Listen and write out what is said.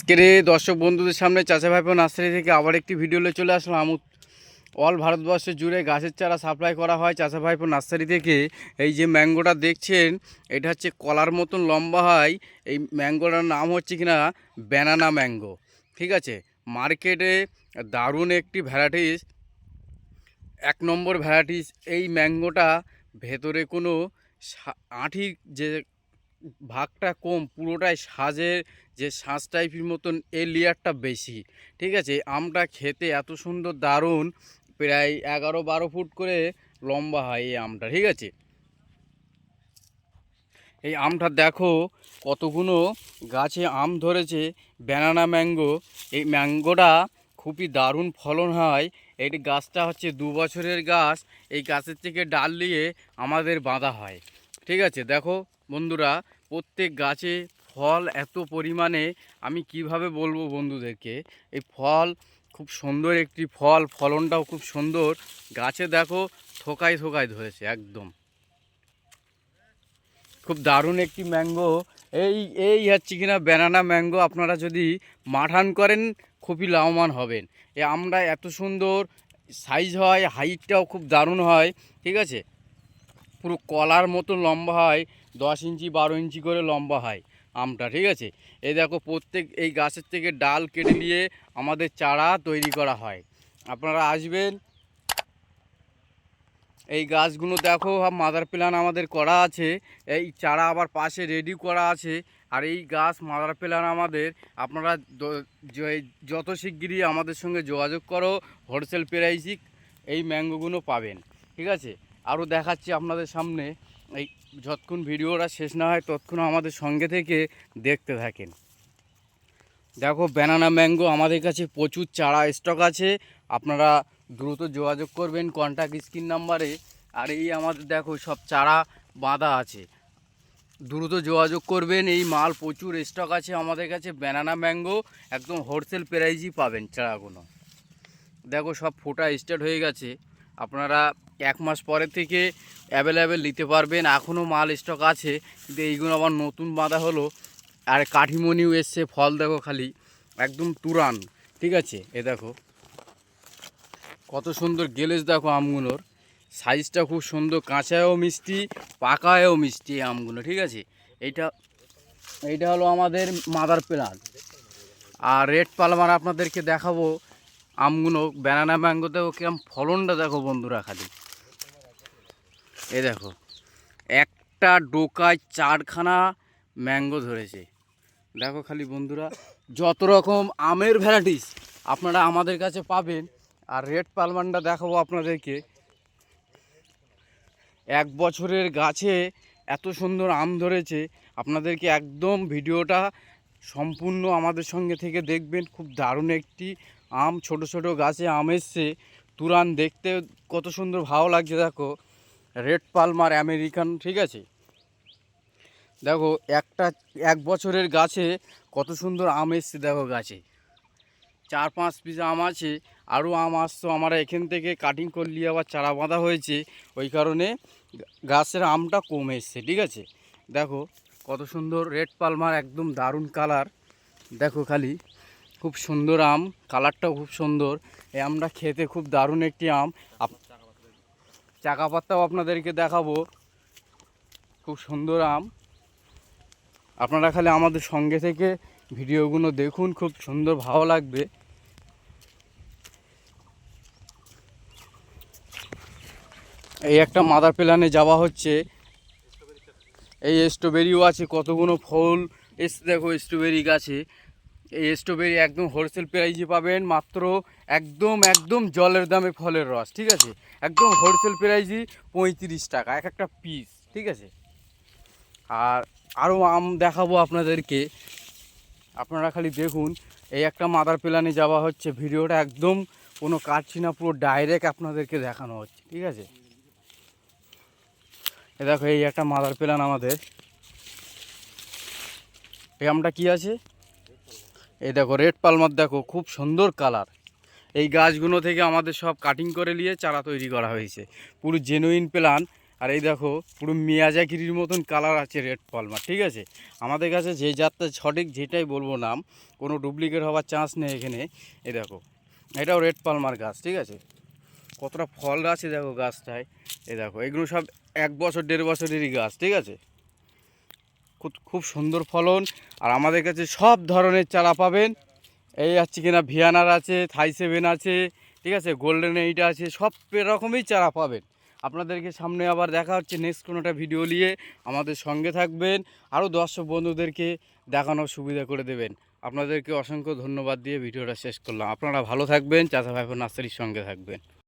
আজকের দর্শক বন্ধুদের সামনে চাচা ভাইপো নার্সারি থেকে আবার একটি ভিডিও নিয়ে চলে আসলাম। অল ভারতবর্ষ জুড়ে গাছের চারা সাপ্লাই করা হয় চাচা ভাইপো নার্সারি থেকে। এই যে ম্যাঙ্গোটা দেখছেন, এটা হচ্ছে কলার মতন লম্বা হয়। এই ম্যাঙ্গোটার নাম হচ্ছে কিনা? ব্যানানা ম্যাঙ্গো ঠিক আছে? মার্কেটে দারুণ একটি ভ্যারাইটিস এক নম্বর ভ্যারাইটিস এই ম্যাঙ্গোটা ভেতরে কোনো আঁঠির যে ভাগটা কম, পুরোটাই সাজের যে শ্বাস টাইপের মতন এই লেয়ারটা বেশি। ঠিক আছে? আমটা খেতে এত সুন্দর দারুণ, প্রায় এগারো বারো ফুট করে লম্বা হয় এই আমটা, ঠিক আছে? এই আমটা দেখো কতগুলো গাছে আম ধরেছে ব্যানানা ম্যাঙ্গো এই ম্যাঙ্গোটা খুবই দারুণ ফলন হয়। এই গাছটা হচ্ছে দু বছরের গাছ, এই গাছের থেকে ডাল নিয়ে আমাদের বাঁধা হয়। ঠিক আছে? দেখো বন্ধুরা প্রত্যেক গাছে ফল এত পরিমাণে, আমি কীভাবে বলব বন্ধুদেরকে? এই ফল খুব সুন্দর একটি ফল, ফলনটাও খুব সুন্দর। গাছে দেখো, থোকায় থোকায় ধরেছে, একদম। খুব দারুণ একটি ম্যাঙ্গো। এই এই হচ্ছে কিনা ব্যানানা ম্যাঙ্গো, আপনারা যদি মাঠান করেন, খুবই লাভবান হবেন। এ আমরা এত সুন্দর সাইজ হয় হাইটটাও খুব দারুণ হয়, ঠিক আছে? পুরো কলার মতো লম্বা হয়, দশ ইঞ্চি, বারো ইঞ্চি করে লম্বা হয় আমটা, ঠিক আছে? এই দেখো, প্রত্যেক এই গাছের থেকে ডাল কেটে নিয়ে আমাদের চারা তৈরি করা হয়। আপনারা আসবেন। এই গাছগুলো দেখো মাদার প্ল্যান আমাদের করা আছে। এই চারা আবার পাশে রেডি করা আছে। আর এই গাছ মাদার প্ল্যান আমাদের। আপনারা যত শিগগিরই আমাদের সঙ্গে যোগাযোগ করো হোলসেল প্রাইসই এই ম্যাঙ্গোগুলো পাবেন, ঠিক আছে? আরও দেখাচ্ছি আপনাদের সামনে। এই যতক্ষণ ভিডিওটা শেষ না হয়, ততক্ষণ আমাদের সঙ্গে থেকে দেখতে থাকেন। দেখো ব্যানানা ম্যাঙ্গো আমাদের কাছে প্রচুর চারা স্টক আছে। আপনারা দ্রুত যোগাযোগ করবেন কন্ট্যাক্ট স্ক্রিন নাম্বারে আর এই আমাদের দেখো, সব চারা বাঁধা আছে। দ্রুত যোগাযোগ করবেন, এই মাল প্রচুর স্টক আছে আমাদের কাছে। ব্যানানা ম্যাঙ্গো একদম হোলসেল প্রাইজই পাবেন চারাগুলো। দেখো, সব ফোটা স্টার্ট হয়ে গেছে। আপনারা এক মাস পরে থেকে অ্যাভেলেবেল নিতে পারবেন। এখনও মাল স্টক আছে, কিন্তু এইগুলো আবার নতুন বাঁধা হলো। আর কাঠিমণিও এসছে, ফল দেখো খালি, একদম তুরান, ঠিক আছে? এ দেখো, কত সুন্দর গেলেজ দেখো আমগুলোর। সাইজটা খুব সুন্দর, কাঁচায়ও মিষ্টি, পাকায়ও মিষ্টি আমগুলো, ঠিক আছে? এইটা এইটা হলো আমাদের মাদার প্লান্ট আর রেড পালমার আপনাদেরকে দেখাবো, আমগুলো ব্যানানা দেখো কিরম ফলনটা দেখো বন্ধুরা খালি। এ দেখো, একটা ডোকায় চারখানা ম্যাঙ্গো ধরেছে। দেখো খালি বন্ধুরা, যত রকম আমের ভ্যারাইটিস আপনারা আমাদের কাছে পাবেন, আর রেড পালমানটা দেখাবো আপনাদেরকে। এক বছরের গাছে এত সুন্দর আম ধরেছে, আপনাদেরকে একদম ভিডিওটা সম্পূর্ণ আমাদের সঙ্গে থেকে দেখবেন। খুব দারুণ একটি আম, ছোট ছোট গাছে আম এসছে। তুরান দেখতে কত সুন্দর ভালো লাগছে, দেখো। রেড পালমার আমেরিকান, ঠিক আছে? দেখো, একটা, এক বছরের গাছে কত সুন্দর আম এসছে, দেখো গাছে। চার পাঁচ পিস আম আছে আরও আম আসতো। আমরা এখান থেকে কাটিং করলি আবার চারা বাঁধা হয়েছে। ওই কারণে গাছের আমটা কম এসছে, ঠিক আছে? দেখো, কত সুন্দর রেড পালমার একদম দারুণ কালার দেখো খালি, খুব সুন্দর আম কালারটাও খুব সুন্দর। এই আমটা খেতে খুব দারুণ একটি আম। চাকা পাত্তাও আপনাদেরকে দেখাবো। খুব সুন্দর আম। আপনারা খালি আমাদের সঙ্গে থেকে ভিডিওগুলো দেখুন, খুব সুন্দর ভালো লাগবে। এই একটা মাদার প্ল্যানে যাওয়া হচ্ছে। এই স্ট্রবেরিও আছে কতগুলো ফল। এসে দেখো স্ট্রবেরি গাছে। এই স্ট্রবেরি একদম হোলসেল প্রাইজে পাবেন মাত্র একদম একদম জলের দামে ফলের রস, ঠিক আছে? একদম হোলসেল প্রাইজই পঁয়ত্রিশ টাকা, এক একটা পিস ঠিক আছে? আর আরও আম দেখাবো আপনাদেরকে। আপনারা খালি দেখুন, এই একটা মাদার প্ল্যানে যাওয়া হচ্ছে, ভিডিওটা একদম কোনো কাটছি না, পুরো ডাইরেক্ট আপনাদেরকে দেখানো হচ্ছে, ঠিক আছে? এ দেখো, এই একটা মাদার প্ল্যান আমাদের। এই আমটা কি আছে? এই দেখো রেড পালমার দেখো, খুব সুন্দর কালার এই গাছগুলো থেকে আমাদের সব কাটিং করে নিয়ে চারা তৈরি করা হয়েছে। পুরো জেনুইন প্ল্যান আর এই দেখো, পুরো মিয়াজাকিরির মতন কালার আছে রেড পালমার ঠিক আছে? আমাদের কাছে যে জাতটা সঠিক যেটাই বলব নাম, কোনো ডুপ্লিকেট হওয়ার চান্স নেই এখানে। এই দেখো, এটাও রেড পালমার গাছ, ঠিক আছে? কতটা ফল আছে দেখো গাছটায়। এই দেখো, এগুলো সব এক বছর, দেড় বছরেরই গাছ, ঠিক আছে? খুব সুন্দর ফলন। আর আমাদের কাছে সব ধরনের চারা পাবেন। এই আছে কিনা ভিয়ানার আছে, থাই সেভেন আছে, ঠিক আছে? গোল্ডেন এইট আছে, সব রকমই চারা পাবেন। আপনাদেরকে সামনে আবার দেখা হচ্ছে নেক্সট কোনোটা ভিডিও নিয়ে। আমাদের সঙ্গে থাকবেন। আরও দর্শক বন্ধুদেরকে দেখানোর সুবিধা করে দেবেন। আপনাদেরকে অসংখ্য ধন্যবাদ দিয়ে ভিডিওটা শেষ করলাম। আপনারা ভালো থাকবেন। চাচা ভাইপো নার্সারির সঙ্গে থাকবেন।